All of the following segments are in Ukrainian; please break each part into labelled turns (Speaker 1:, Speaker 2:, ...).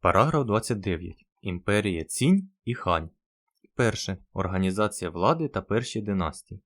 Speaker 1: Параграф 29. Імперія Цінь і Хань. Перше. Організація влади та перші династії.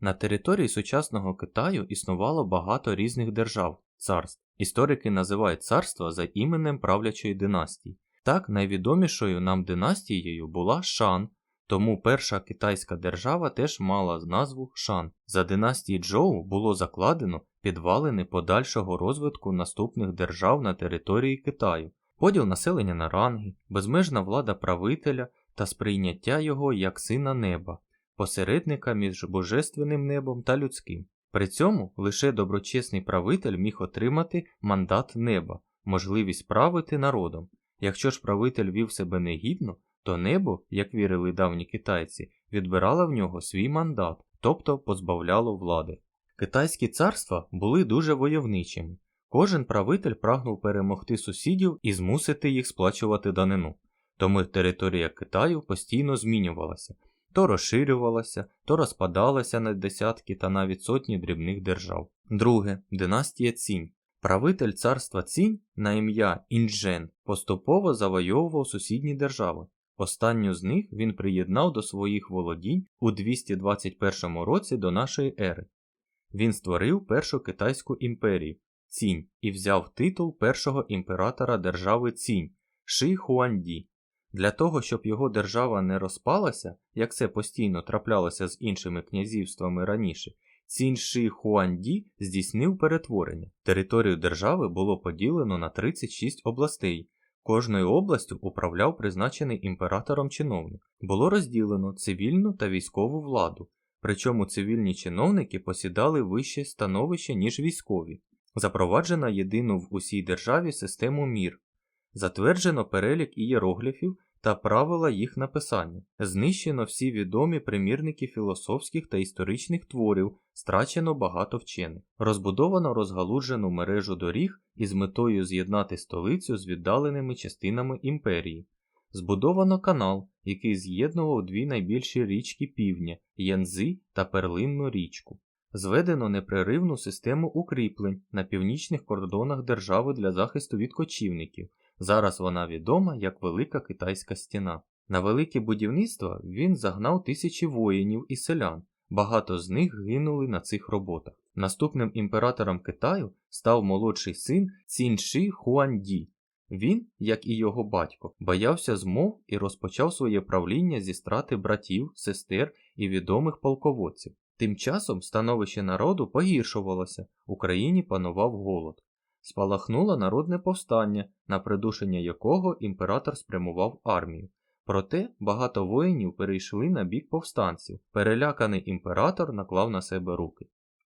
Speaker 1: На території сучасного Китаю існувало багато різних держав, царств. Історики називають царства за іменем правлячої династії. Так, найвідомішою нам династією була Шан, тому перша китайська держава теж мала назву Шан. За династії Джоу було закладено підвалини подальшого розвитку наступних держав на території Китаю, поділ населення на ранги, безмежна влада правителя та сприйняття його як сина неба, посередника між божественним небом та людським. При цьому лише доброчесний правитель міг отримати мандат неба, можливість правити народом. Якщо ж правитель вів себе негідно, то небо, як вірили давні китайці, відбирало в нього свій мандат, тобто позбавляло влади. Китайські царства були дуже войовничими. Кожен правитель прагнув перемогти сусідів і змусити їх сплачувати данину. Тому територія Китаю постійно змінювалася, то розширювалася, то розпадалася на десятки та навіть сотні дрібних держав. Друге династія Цінь. Правитель царства Цінь на ім'я Інджен поступово завойовував сусідні держави. Останню з них він приєднав до своїх володінь у 221 році до нашої ери. Він створив першу китайську імперію Цінь і взяв титул першого імператора держави Цінь Ши Хуанді. Для того, щоб його держава не розпалася, як це постійно траплялося з іншими князівствами раніше, Цінь Ши Хуанді здійснив перетворення. Територію держави було поділено на 36 областей. Кожною областю управляв призначений імператором чиновник. Було розділено цивільну та військову владу, причому цивільні чиновники посідали вище становище, ніж військові. Запроваджена єдину в усій державі систему мір. Затверджено перелік ієрогліфів та правила їх написання. Знищено всі відомі примірники філософських та історичних творів, страчено багато вчених. Розбудовано розгалуджену мережу доріг із метою з'єднати столицю з віддаленими частинами імперії. Збудовано канал, який з'єднував дві найбільші річки півдня Янзи та Перлинну річку. Зведено непреривну систему укріплень на північних кордонах держави для захисту від кочівників. Зараз вона відома як Велика Китайська стіна. На велике будівництво він загнав тисячі воїнів і селян, багато з них гинули на цих роботах. Наступним імператором Китаю став молодший син Цінши Хуанді. Він, як і його батько, боявся змов і розпочав своє правління зі страти братів, сестер і відомих полководців. Тим часом становище народу погіршувалося, в Україні панував голод. Спалахнуло народне повстання, на придушення якого імператор спрямував армію. Проте багато воїнів перейшли на бік повстанців. Переляканий імператор наклав на себе руки.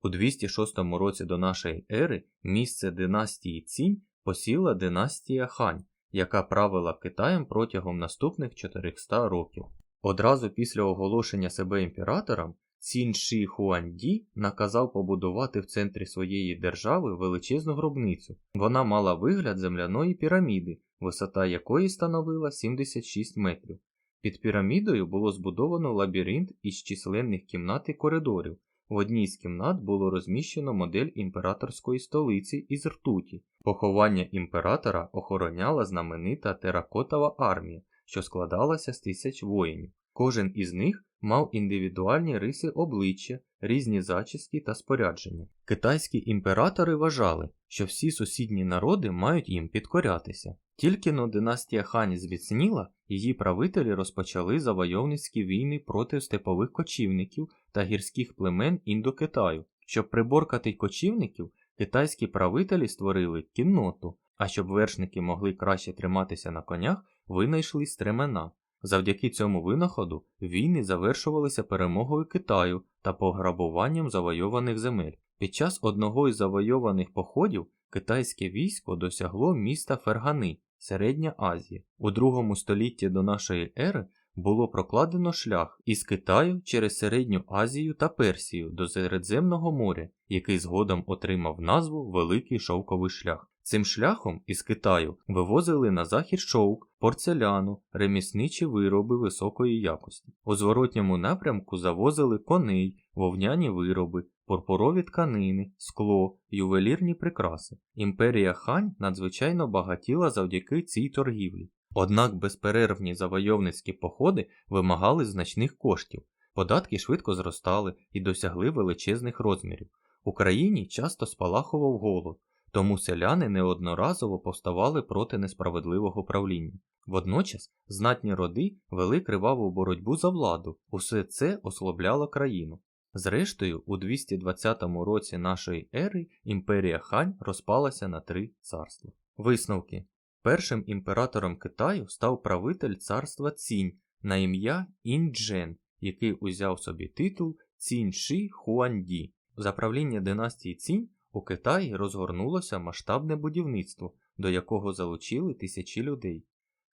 Speaker 1: У 206 році до нашої ери місце династії Цінь посіла династія Хань, яка правила Китаєм протягом наступних 400 років. Одразу після оголошення себе імператором Цін Ші Хуанді наказав побудувати в центрі своєї держави величезну гробницю. Вона мала вигляд земляної піраміди, висота якої становила 76 метрів. Під пірамідою було збудовано лабіринт із численних кімнат і коридорів. В одній з кімнат було розміщено модель імператорської столиці із ртуті. Поховання імператора охороняла знаменита теракотова армія, що складалася з тисяч воїнів. Кожен із них мав індивідуальні риси обличчя, різні зачіски та спорядження. Китайські імператори вважали, що всі сусідні народи мають їм підкорятися. Тільки но династія Хань зміцніла, її правителі розпочали завойовницькі війни проти степових кочівників та гірських племен Індокитаю. Щоб приборкати кочівників, китайські правителі створили кінноту, а щоб вершники могли краще триматися на конях, винайшли стремена. Завдяки цьому винаходу війни завершувалися перемогою Китаю та пограбуванням завойованих земель. Під час одного із завойованих походів китайське військо досягло міста Фергани, Середня Азія. У другому столітті до нашої ери було прокладено шлях із Китаю через Середню Азію та Персію до Середземного моря, який згодом отримав назву Великий Шовковий шлях. Цим шляхом із Китаю вивозили на захід шовк, порцеляну, ремісничі вироби високої якості. У зворотньому напрямку завозили коней, вовняні вироби, пурпурові тканини, скло, ювелірні прикраси. Імперія Хань надзвичайно багатіла завдяки цій торгівлі. Однак безперервні завойовницькі походи вимагали значних коштів. Податки швидко зростали і досягли величезних розмірів. Україні часто спалахував голод, тому селяни неодноразово повставали проти несправедливого правління. Водночас знатні роди вели криваву боротьбу за владу, усе це ослабляло країну. Зрештою, у 220 році нашої ери імперія Хань розпалася на три царства. Висновки. Першим імператором Китаю став правитель царства Цінь на ім'я Інджен, який узяв собі титул Цінь Ши Хуанді. За правління династії Цінь у Китаї розгорнулося масштабне будівництво, до якого залучили тисячі людей.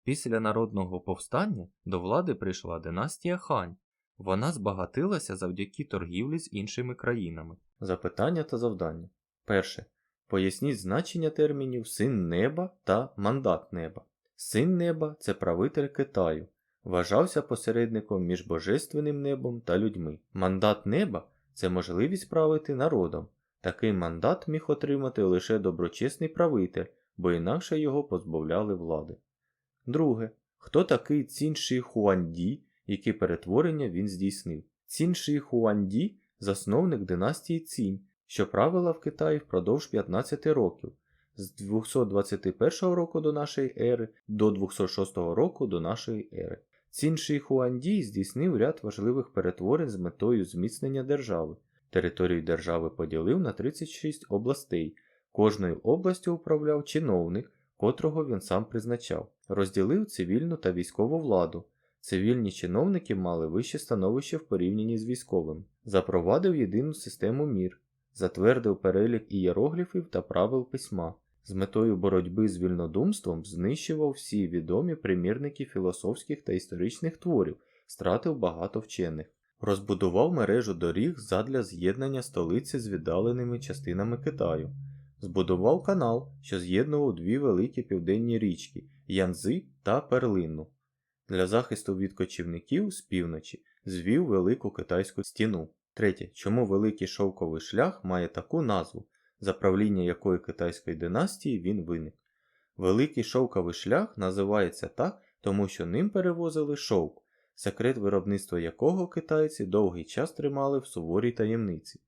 Speaker 1: Після народного повстання до влади прийшла династія Хань. Вона збагатилася завдяки торгівлі з іншими країнами. Запитання та завдання. Перше. Поясніть значення термінів син неба та мандат неба. Син неба це правитель Китаю, вважався посередником між божественним небом та людьми. Мандат неба це можливість правити народом. Такий мандат міг отримати лише доброчесний правитель, бо інакше його позбавляли влади. Друге. Хто такий Цін Ши Хуанді, які перетворення він здійснив? Цін Ши Хуанді – засновник династії Цінь, що правила в Китаї впродовж 15 років, з 221 року до нашої ери до 206 року до нашої ери. Цінші Хуанді здійснив ряд важливих перетворень з метою зміцнення держави. Територію держави поділив на 36 областей. Кожною областю управляв чиновник, котрого він сам призначав, розділив цивільну та військову владу. Цивільні чиновники мали вище становище в порівнянні з військовим, запровадив єдину систему мір, затвердив перелік ієрогліфів та правил письма. З метою боротьби з вільнодумством знищував всі відомі примірники філософських та історичних творів, стратив багато вчених. Розбудував мережу доріг задля з'єднання столиці з віддаленими частинами Китаю. Збудував канал, що з'єднував дві великі південні річки Янзи та Перлину. Для захисту від кочівників з півночі звів велику китайську стіну. Третє. Чому великий шовковий шлях має таку назву, за правління якої китайської династії він виник? Великий шовковий шлях називається так, тому що ним перевозили шовк, секрет виробництва якого китайці довгий час тримали в суворій таємниці.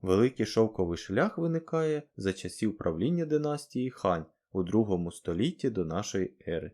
Speaker 1: Великий шовковий шлях виникає за часів правління династії Хань у другому столітті до нашої ери.